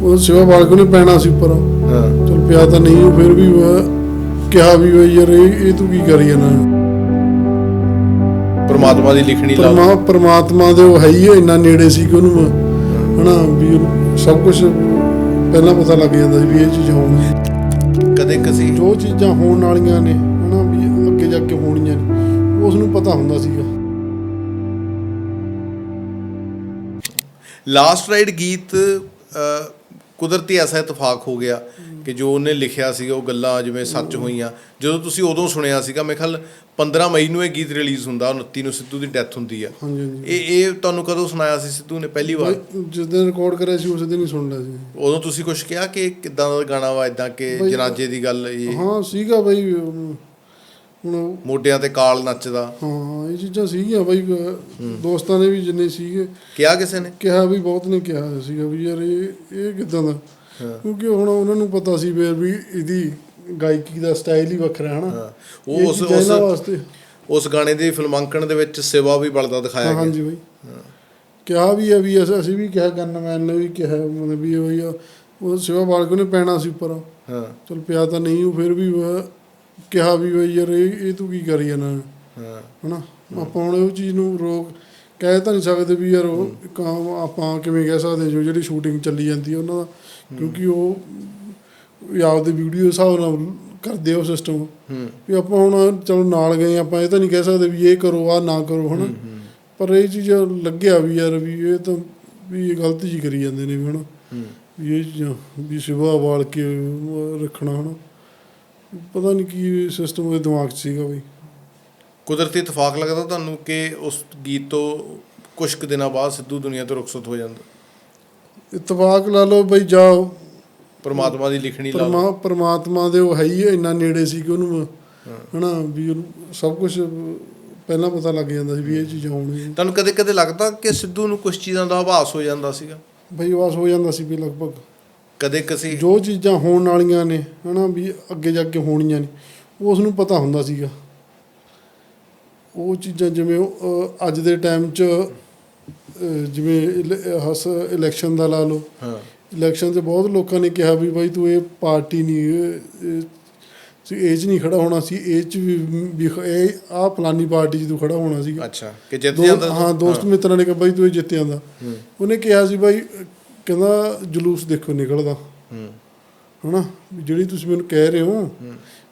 ਉਹ ਸਿਵਾ ਬਾਲਕ ਨੇ ਪੈਣਾ ਸੀ ਉੱਪਰ। ਹਾਂ। ਚਲ ਪਿਆ ਤਾਂ ਨਹੀਂ ਉਹ ਫਿਰ ਵੀ ਕਿਹਾ ਵੀ ਉਹ ਯਾਰ ਇਹ ਤੂੰ ਕੀ ਕਰੀ ਜਾਣਾ? ਪਰਮਾਤਮਾ ਦੀ ਲਿਖਣੀ ਲਾ ਪਰਮਾ ਪਰਮਾਤਮਾ ਦੇ ਉਹ ਹੈ ਹੀ ਇੰਨਾ ਨੇੜੇ ਸੀ ਕਿ ਉਹਨੂੰ ਹਨਾ ਵੀ ਸਭ ਕੁਝ ਪਹਿਲਾਂ ਪਤਾ ਲੱਗ ਜਾਂਦਾ ਸੀ ਵੀ ਇਹ ਚੀਜ਼ਾਂ ਹੋਣਗੀਆਂ। ਕਦੇ ਕਸੀ। ਜੋ ਚੀਜ਼ਾਂ ਹੋਣ ਵਾਲੀਆਂ ਨੇ ਹਨਾ ਵੀ ਅੱਗੇ ਜਾ ਕੇ ਹੋਣੀਆਂ ਨੇ ਉਸ ਨੂੰ ਪਤਾ ਹੁੰਦਾ ਸੀਗਾ। ਲਾਸਟ ਰਾਈਡ ਗੀਤ ਕੁਦਰਤੀ ਐਸਾ ਇਤਫਾਕ ਹੋ ਗਿਆ ਕਿ ਜੋ ਉਹਨੇ ਲਿਖਿਆ ਸੀਗਾ ਉਹ ਗੱਲਾਂ ਜਿਵੇਂ ਸੱਚ ਹੋਈਆਂ। ਜਦੋਂ ਤੁਸੀਂ ਉਦੋਂ ਸੁਣਿਆ ਸੀਗਾ ਮੇਰੇ ਖਿਆਲ 15 ਮਈ ਨੂੰ ਇਹ ਗੀਤ ਰਿਲੀਜ਼ ਹੁੰਦਾ 29 ਨੂੰ ਸਿੱਧੂ ਦੀ ਡੈਥ ਹੁੰਦੀ ਆ। ਇਹ ਇਹ ਤੁਹਾਨੂੰ ਕਦੋਂ ਸੁਣਾਇਆ ਸੀ ਸਿੱਧੂ ਨੇ ਪਹਿਲੀ ਵਾਰ? ਜਿਸ ਦਿਨ ਰਿਕਾਰਡ ਕਰਿਆ ਸੀ ਉਸ ਦਿਨ ਹੀ ਸੁਣ ਲਿਆ ਸੀ। ਉਦੋਂ ਤੁਸੀਂ ਕੁਝ ਕਿਹਾ ਕਿ ਕਿਦਾਂ ਦਾ ਗਾਣਾ ਵਾ ਇਦਾਂ ਕਿ ਜਨਾਜੇ ਦੀ ਗੱਲ ਇਹ? ਹਾਂ ਸੀਗਾ ਬਈ ਹੁਣ ਮੋਢਿਆਂ ਤੇ ਕਾਲ ਨੱਚਦਾ। ਹਾਂ ਇਹ ਚੀਜ਼ਾਂ ਸੀਗੀਆਂ ਬਈ ਦੋਸਤਾਂ ਨੇ ਵੀ ਜਿੰਨੇ ਸੀਗੇ। ਕਿਹਾ ਕਿਸੇ ਨੇ? ਕਿਹਾ ਵੀ ਬਹੁਤ ਨੇ ਕਿਹਾ ਸੀਗਾ ਵੀ ਯਾਰ ਇਹ ਇਹ ਕਿਦਾਂ ਦਾ? ਹਾਂ। ਕਿਉਂਕਿ ਹੁਣ ਉਹਨਾਂ ਨੂੰ ਪਤਾ ਸੀ ਵੀ ਵੀ ਇਹਦੀ ਗਾਇਕੀ ਦਾ ਸਟਾਈਲ ਹੀ ਵੱਖਰਾ ਹੈ ਹਾਂ। ਹਨਾ ਉਹ ਉਸ ਉਸ ਵਾਸਤੇ। ਉਸ ਗਾਣੇ ਦੀ ਫਿਲਮਾਂਕਣ ਦੇ ਵਿੱਚ ਸੇਵਾ ਵੀ ਬਲਦਾ ਦਿਖਾਇਆ ਹਾਂ ਗਿਆ। ਹਾਂਜੀ ਬਈ। ਕਿਹਾ ਵੀ ਆ ਵੀ ਅਸ- ਵੀ ਕਿਹਾ ਗਨਮੈਨ ਨੇ ਵੀ ਕਿਹਾ ਮਤਲਬ ਵੀ ਉਹ ਹੀ ਉਹ ਸਿਵਾ ਬਾਲਕ ਨੇ ਪੈਣਾ ਸੀ ਉੱਪਰ। ਹਾਂ। ਚਲ ਪਿਆ ਤਾਂ ਨਹੀਂ ਉਹ ਫਿਰ ਵੀ ਕਿਹਾ ਵੀ ਉਹ ਯਾਰ ਇਹ ਇਹ ਤੂੰ ਕੀ ਕਰੀ ਜਾਣਾ ਹਾਂ। ਹਨਾ? ਆਪਾਂ ਹੁਣ ਉਹ ਚੀਜ਼ ਨੂੰ ਰੋਕ ਕਹਿ ਤਾਂ ਨਹੀਂ ਸਕਦੇ ਵੀ ਯਾਰ ਉਹ ਕੰਮ ਆਪਾਂ ਕਿਵੇਂ ਕਹਿ ਸਕਦੇ ਜੋ ਜਿਹੜੀ ਸ਼ੂਟਿੰਗ ਚੱਲੀ ਜਾਂਦੀ ਹੈ ਉਹਨਾਂ ਦਾ। ਕਿਉਂਕਿ ਉਹ ਆਪਦੇ ਵੀਡੀਓ ਹਿਸਾਬ ਨਾਲ ਕਰਦੇ ਉਹ ਸਿਸਟਮ ਵੀ ਆਪਾਂ ਹੁਣ ਚਲੋ ਨਾਲ ਗਏ ਆਪਾਂ ਇਹ ਤਾਂ ਨਹੀਂ ਕਹਿ ਸਕਦੇ ਵੀ ਇਹ ਕਰੋ ਆ ਨਾ ਕਰੋ ਹਨਾ? ਪਰ ਇਹ ਚੀਜ਼ ਲੱਗਿਆ ਵੀ ਯਾਰ ਵੀ ਇਹ ਤਾਂ ਵੀ ਇਹ ਗਲਤ ਜੀ ਕਰੀ ਜਾਂਦੇ ਨੇ ਵੀ ਹਨਾ? ਵੀ ਇਹ ਚੀਜ਼ਾਂ ਵੀ ਸਿਵਾ ਵਾਲ ਕੇ ਰੱਖਣਾ ਹਨਾ? ਪਤਾ ਨਹੀਂ ਕੀ ਸਿਸਟਮ ਉਹਦੇ ਦਿਮਾਗ 'ਚ ਸੀਗਾ ਬਈ ਕੁਦਰਤੀ ਇਤਫਾਕ ਲੱਗਦਾ ਤੁਹਾਨੂੰ ਕਿ ਉਸ ਗੀਤ ਤੋਂ ਕੁਝ ਕੁ ਦਿਨਾਂ ਬਾਅਦ ਸਿੱਧੂ ਦੁਨੀਆ ਤੋਂ ਰੁਖਸਤ ਹੋ ਜਾਂਦਾ? ਇਤਫਾਕ ਲਾ ਲਓ ਬਈ ਜਾਓ ਪਰਮਾਤਮਾ ਦੀ ਲਿਖਣੀ ਲਾ ਲਓ। ਪਰਮਾ ਪਰਮਾਤਮਾ ਦੇ ਉਹ ਹੈ ਹੀ ਇੰਨਾ ਨੇੜੇ ਸੀ ਕਿ ਉਹਨੂੰ ਹਨਾ ਵੀ ਉਹਨੂੰ ਸਭ ਕੁਝ ਪਹਿਲਾਂ ਪਤਾ ਲੱਗ ਜਾਂਦਾ ਸੀ ਵੀ ਇਹ ਚੀਜ਼ਾਂ ਹੋਣਗੀਆਂ ਤੁਹਾਨੂੰ ਕਦੇ ਕਦੇ ਲੱਗਦਾ ਕਿ ਸਿੱਧੂ ਨੂੰ ਕੁਝ ਚੀਜ਼ਾਂ ਦਾ ਆਭਾਸ ਹੋ ਜਾਂਦਾ ਸੀਗਾ? ਬਈ ਵਾਸ ਹੋ ਜਾਂਦਾ ਸੀ ਵੀ ਲਗਭਗ। ਕਦੇ ਕਸੀ ਜੋ ਚੀਜ਼ਾਂ ਹੋਣ ਵਾਲੀਆਂ ਨੇ ਹਨਾ ਵੀ ਅੱਗੇ ਜਾ ਕੇ ਹੋਣੀਆਂ ਨੇ ਉਸ ਨੂੰ ਪਤਾ ਹੁੰਦਾ ਸੀਗਾ। ਉਹ ਚੀਜ਼ਾਂ ਜਿਵੇਂ ਅਹ, ਅੱਜ ਦੇ ਟਾਈਮ 'ਚ ਅਹ, ਜਿਵੇਂ ਇਲ- ਹਸ ਇਲੈਕਸ਼ਨ ਦਾ ਲਾ ਲਓ। ਹਾਂ। ਇਲੈਕਸ਼ਨ 'ਚ ਬਹੁਤ ਲੋਕਾਂ ਨੇ ਕਿਹਾ ਵੀ ਬਾਈ ਤੂੰ ਇਹ ਪਾਰਟੀ ਨਹੀਂ ਸੀ ਏਜ ਨਹੀਂ ਖੜਾ ਹੋਣਾ ਸੀ ਏਜ 'ਚ ਵੀ ਵੀ ਖ- ਇਹ ਆ ਫਲਾਨੀ ਪਾਰਟੀ 'ਚ ਤੂੰ ਖੜਾ ਹੋਣਾ ਸੀਗਾ। ਅੱਛਾ ਕਿ ਜਿੱਤ ਜਾਂਦਾ ਹਾਂ ਦੋਸਤ ਮਿੱਤਰਾਂ ਨੇ ਕਿਹਾ ਬਾਈ ਤੂੰ ਇਹ ਜਿੱਤ ਜਾਂਦਾ ਉਹਨੇ ਕਿਹਾ ਸੀ ਬਾਈ ਕਹਿੰਦਾ ਜਲੂਸ ਦੇਖੋ ਨਿਕਲਦਾ। ਹੂੰ। ਹਨਾ? ਜਿਹੜੀ ਤੁਸੀਂ ਮੈਨੂੰ ਕਹਿ ਰਹੇ ਹੋ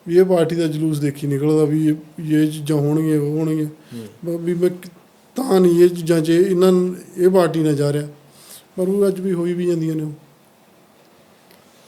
ਵੀ ਇਹ ਪਾਰਟੀ ਦਾ ਜਲੂਸ ਦੇਖੀ ਨਿਕਲਦਾ ਵੀ ਇਹ ਇਹ ਚੀਜ਼ਾਂ ਹੋਣਗੀਆਂ ਉਹ ਹੋਣਗੀਆਂ। ਵੀ ਮੈਂ ਤਾਂ ਨਹੀਂ ਇਹ ਚੀਜ਼ਾਂ 'ਚ ਇਹਨਾਂ ਇਹ ਪਾਰਟੀ ਨਾਲ ਜਾ ਰਿਹਾ। ਪਰ ਉਹ ਅੱਜ ਵੀ ਹੋਈ ਵੀ ਜਾਂਦੀਆਂ ਨੇ ਉਹ।